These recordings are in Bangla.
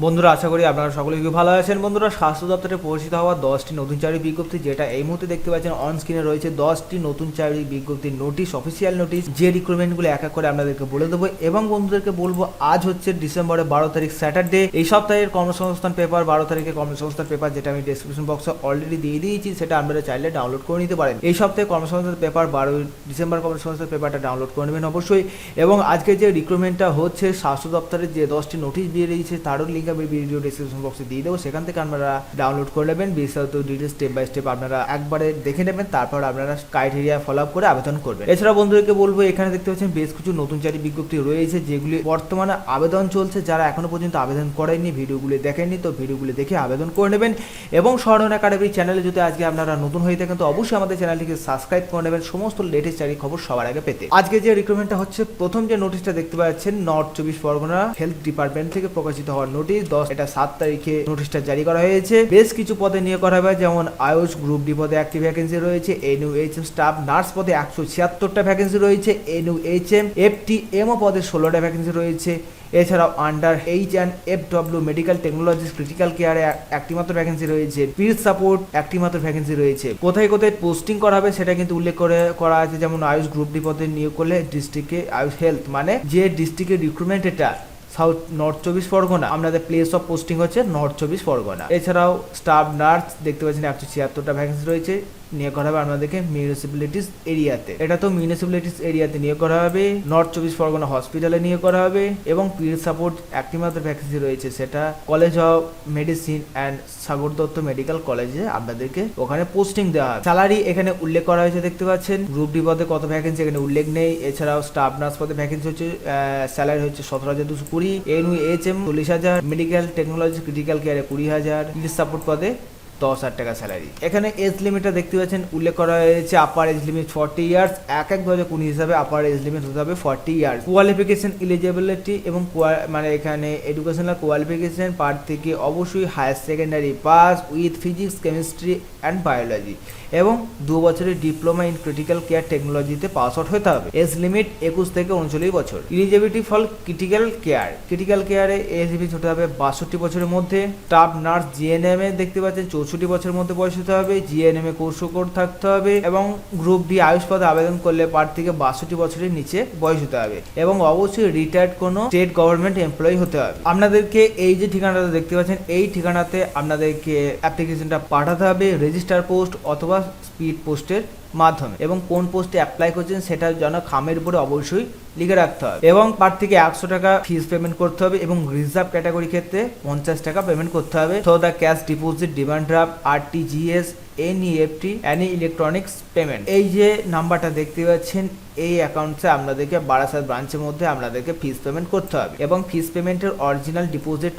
বন্ধুরা, আশা করি আপনারা সকলে খুব ভালো আছেন। বন্ধুরা, স্বাস্থ্য দপ্তরে পরিচিত হওয়া দশটি নতুন চাকরি বিজ্ঞপ্তি, যেটা এই মুহূর্তে দেখতে পাচ্ছেন অন স্ক্রিনে রয়েছে দশটি নতুন চাকরি বিজ্ঞপ্তির নোটিশ অফিসিয়াল নোটিশ যে রিক্রুটমেন্টগুলো এক এক করে আপনাদেরকে বলে দেবো। এবং বন্ধুদেরকে বলব, আজ হচ্ছে ডিসেম্বরের বারো তারিখ স্যাটারডে এই সপ্তাহের কর্মসংস্থান পেপার বারো তারিখে কর্মসংস্থান পেপার যেটা আমি ডিসক্রিপশন বক্সে অলরেডি দিয়ে দিয়েছি, সেটা আপনারা চাইলে ডাউনলোড করে নিতে পারেন। এই সপ্তাহে কর্মসংস্থান পেপার বারো ডিসেম্বর কর্মসংস্থান পেপারটা ডাউনলোড করে নেবেন অবশ্যই। এবং আজকে যে রিক্রুটমেন্টটা হচ্ছে, স্বাস্থ্য দপ্তরের যে দশটি নোটিশ দিয়ে দিয়েছে, তারও লিঙ্ক আমি ভিডিও ডিসক্রিপশন বক্সে দিয়ে দেবো। সেখান থেকে আপনারা ডাউনলোড করে নেবেন। বিস্তারিত ডিটেলস স্টেপ বাই স্টেপ আপনারা একবারে দেখে নেবেন। তারপর আপনারা ক্রাইটেরিয়া ফলো আপ করে আবেদন করবেন। এছাড়া বন্ধুদেরকে বলব, এখানে দেখতে পাচ্ছেন বেশ কিছু নতুন চাকরি বিজ্ঞপ্তি রয়েছে, যেগুলি বর্তমানে আবেদন চলছে। যারা এখনও পর্যন্ত আবেদন করেননি, ভিডিওগুলি দেখেননি, তো ভিডিওগুলি দেখে আবেদন করে নেবেন। এবং স্মরণ একাডেমি চ্যানেলে যদি আজকে আপনারা নতুন হয়ে থাকেন, তো অবশ্যই আমাদের চ্যানেলটিকে সাবস্ক্রাইব করে নেবেন। সমস্ত লেটেস্ট চাকরি খবর সবার আগে পেতে। আজকে যে রিক্রুটমেন্টটা হচ্ছে, প্রথম যে নোটিশটা দেখতে পাচ্ছেন নর্থ চব্বিশ পরগনা হেলথ ডিপার্টমেন্ট থেকে প্রকাশিত হওয়ার নোটিশ দশ, এটা সাত তারিখে নোটিশটা জারি করা হয়েছে। বেশ কিছু পদে নিয়োগ করা হবে, যেমন আয়ুষ গ্রুপ ডি পদে একটি ভ্যাকেন্সি রয়েছে N U H M staff nurse পদে একশো ছিয়াত্তরটা ভ্যাকেন্সি রয়েছে N U H M F T M O পদে ষোলোটা ভ্যাকেন্সি রয়েছে। এছাড়াও under H and F W medical technologies critical কেয়ারে একটি মাত্র ভ্যাকেন্সি রয়েছে পিস সাপোর্ট একটি মাত্র ভ্যাকেন্সি রয়েছে। কোথায় কোথায় পোস্টিং করা হবে সেটা কিন্তু উল্লেখ করে, করা আছে, যেমন আয়ুষ গ্রুপ ডি পদে নিয়োগ করলে ডিস্ট্রিক্টে আয়ুষ হেলথ মানে যে ডিস্ট্রিক্টের রিক্রুটমেন্ট এটা সাউথ নর্থ চব্বিশ পরগনা। আপনাদের প্লেস অফ পোস্টিং হচ্ছে, নর্থ চব্বিশ পরগনা। এছাড়াও স্টাফ নার্স দেখতে পাচ্ছেন, একশো ছিয়াত্তরটা ভ্যাকেন্সি রয়েছে। নিয়োগ করা হবে আপনাদেরকে মিউনিসিপ্যালিটিস এরিয়াতে এটা তো মিউনিসিপ্যালিটিস এরিয়াতে নিয়োগ করা হবে নর্থ চব্বিশ পরগনা হসপিটালে নিয়োগ করা হবে এবং পির সাপোর্ট একটি মাত্র ভ্যাকেন্সি রয়েছে, সেটা college of medicine and Sagar Dutta medical কলেজে আপনাদেরকে ওখানে পোস্টিং দেওয়া হবে। স্যালারি এখানে উল্লেখ করা হয়েছে, দেখতে পাচ্ছেন। গ্রুপ ডি পদে কত ভ্যাকেন্সি এখানে উল্লেখ নেই। এছাড়াও স্টাফ নার্স পদে ভ্যাকেন্সি হচ্ছে স্যালারি হচ্ছে সতেরো হাজার দুশো কুড়ি। এন এইচ এম চল্লিশ হাজার। মেডিকেল টেকনোলজি ক্রিটিক্যাল কেয়ারে কুড়ি হাজার। পির সাপোর্ট পদে দশ হাজার টাকা স্যালারি এখানে এজ লিমিটটা দেখতে পাচ্ছেন, উল্লেখ করা হয়েছে upper age limit forty years এক এক দু কুড়ি হিসাবে আপার এজ লিমিট হতে হবে ফর্টি ইয়ার্স কোয়ালিফিকেশন ইলিজিবিলিটি এবং মানে এখানে এডুকেশনাল কোয়ালিফিকেশন পার থেকে অবশ্যই higher secondary pass with physics chemistry and biology এবং দু বছরের ডিপ্লোমা ইন ক্রিটিক্যাল কেয়ার টেকনোলজিতে পাস আউট হতে হবে। এজ লিমিট একুশ থেকে উনচল্লিশ বছর। Eligibility for critical care critical কেয়ারে এজ লিমিট হতে হবে বাষট্টি বছরের মধ্যে। স্টাফ নার্স জিএনএম এ দেখতে পাচ্ছেন, চৌষট্টি বছরের মধ্যে বয়স হতে হবে জিএনএম এ কোর্স কোড থাকতে হবে এবং গ্রুপ ডি আয়ুষ পদে আবেদন করলে পার থেকে বাষট্টি বছরের নিচে বয়স হতে হবে এবং অবশ্যই রিটায়ার্ড কোনো স্টেট গভর্নমেন্ট এমপ্লয়ি হতে হবে। আপনাদেরকে এই যে ঠিকানাটা দেখতে পাচ্ছেন, এই ঠিকানাতে আপনাদেরকে অ্যাপ্লিকেশনটা পাঠাতে হবে রেজিস্টার পোস্ট অথবা স্পিড পোস্টের মাধ্যমে এবং কোন পোস্টে অ্যাপ্লাই করছেন সেটা যেন খামের উপরে অবশ্যই লিখে রাখতে হবে। এবং পার থেকে একশো টাকা ফিস পেমেন্ট করতে হবে এবং রিজার্ভ ক্যাটাগরি ক্ষেত্রে পঞ্চাশ টাকা পেমেন্ট করতে হবে। তো the cash deposit demand draft R T G S NEFT any electronics payment এই যে নাম্বারটা দেখতে পাচ্ছেন, এই অ্যাকাউন্টসে আপনাদেরকে বারাসাত ব্রাঞ্চের মধ্যে আপনাদেরকে ফিস পেমেন্ট করতে হবে। এবং ফিস পেমেন্টের অরিজিনাল ডিপোজিট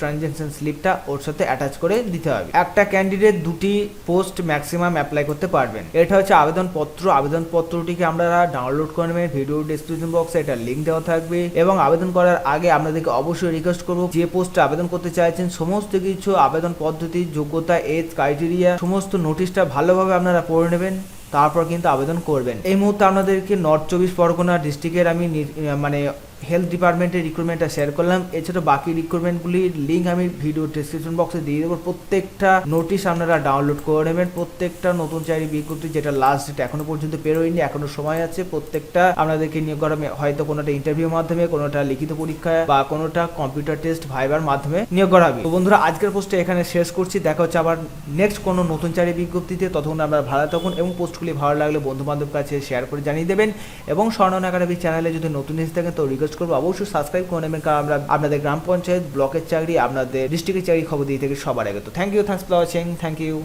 ট্রানজ্যাকশন স্লিপটা ওর সাথে অ্যাটাচ করে দিতে হবে। একটা ক্যান্ডিডেট দুটি পোস্ট ম্যাক্সিমাম অ্যাপ্লাই করতে পারবেন। এটা হচ্ছে আবেদনপত্র। আবেদনপত্রটিকে আপনারা ডাউনলোড করে নেবেন, ভিডিও ডিসক্রিপশন বক্সে এটা লিঙ্ক দেওয়া থাকবে এবং আবেদন করার আগে আপনাদেরকে অবশ্যই রিকোয়েস্ট করব যে পোস্টে আবেদন করতে চাইছেন, সমস্ত কিছু, আবেদন পদ্ধতি, যোগ্যতা এজ ক্রাইটেরিয়া সমস্ত নোটিশটা ভালোভাবে আপনারা পড়ে নেবেন, তারপর কিন্তু আবেদন করবেন। এই মুহূর্তে আপনাদেরকে নর্থ চব্বিশ পরগনা ডিস্ট্রিক্টের আমি মানে হেলথ ডিপার্টমেন্টের রিক্রুটমেন্টটা শেয়ার করলাম। এছাড়া বাকি রিক্রুটমেন্টগুলির লিঙ্ক আমি ভিডিও ডিসক্রিপশন বক্সে দিয়ে দেবো। প্রত্যেকটা নোটিশ আপনারা ডাউনলোড করে নেবেন। প্রত্যেকটা নতুন চাকরি বিজ্ঞপ্তি যেটা লাস্ট ডেট এখনও পর্যন্ত পেরোয়নি, এখনও সময় আছে। প্রত্যেকটা আপনাদেরকে নিয়োগ করা হয়তো কোনোটা ইন্টারভিউর মাধ্যমে, কোনোটা লিখিত পরীক্ষা বা কোনোটা কম্পিউটার টেস্ট ভাইবার মাধ্যমে নিয়োগ করা হবে। বন্ধুরা, আজকের পোস্টে এখানে শেষ করছি। দেখা হচ্ছে আবার নেক্সট কোনো নতুন চাকরি বিজ্ঞপ্তিতে। ততক্ষণ আপনারা ভালো থাকুন এবং পোস্টগুলি ভালো লাগলে বন্ধু বান্ধব কাছে শেয়ার করে জানিয়ে দেবেন। এবং স্বর্ণ একাডেমি চ্যানেলে যদি নতুন এসে থাকেন, তো রিকোয়েস্ট করব। অবশ্যই সাবস্ক্রাইব করে নেবেন, কারণ আমরা আপনাদের গ্রাম পঞ্চায়েত ব্লকের চাকরি, আপনাদের ডিস্ট্রিক্টের চাকরি খবর দিয়ে থেকে সবার আগে। তো thank you thanks for watching thank you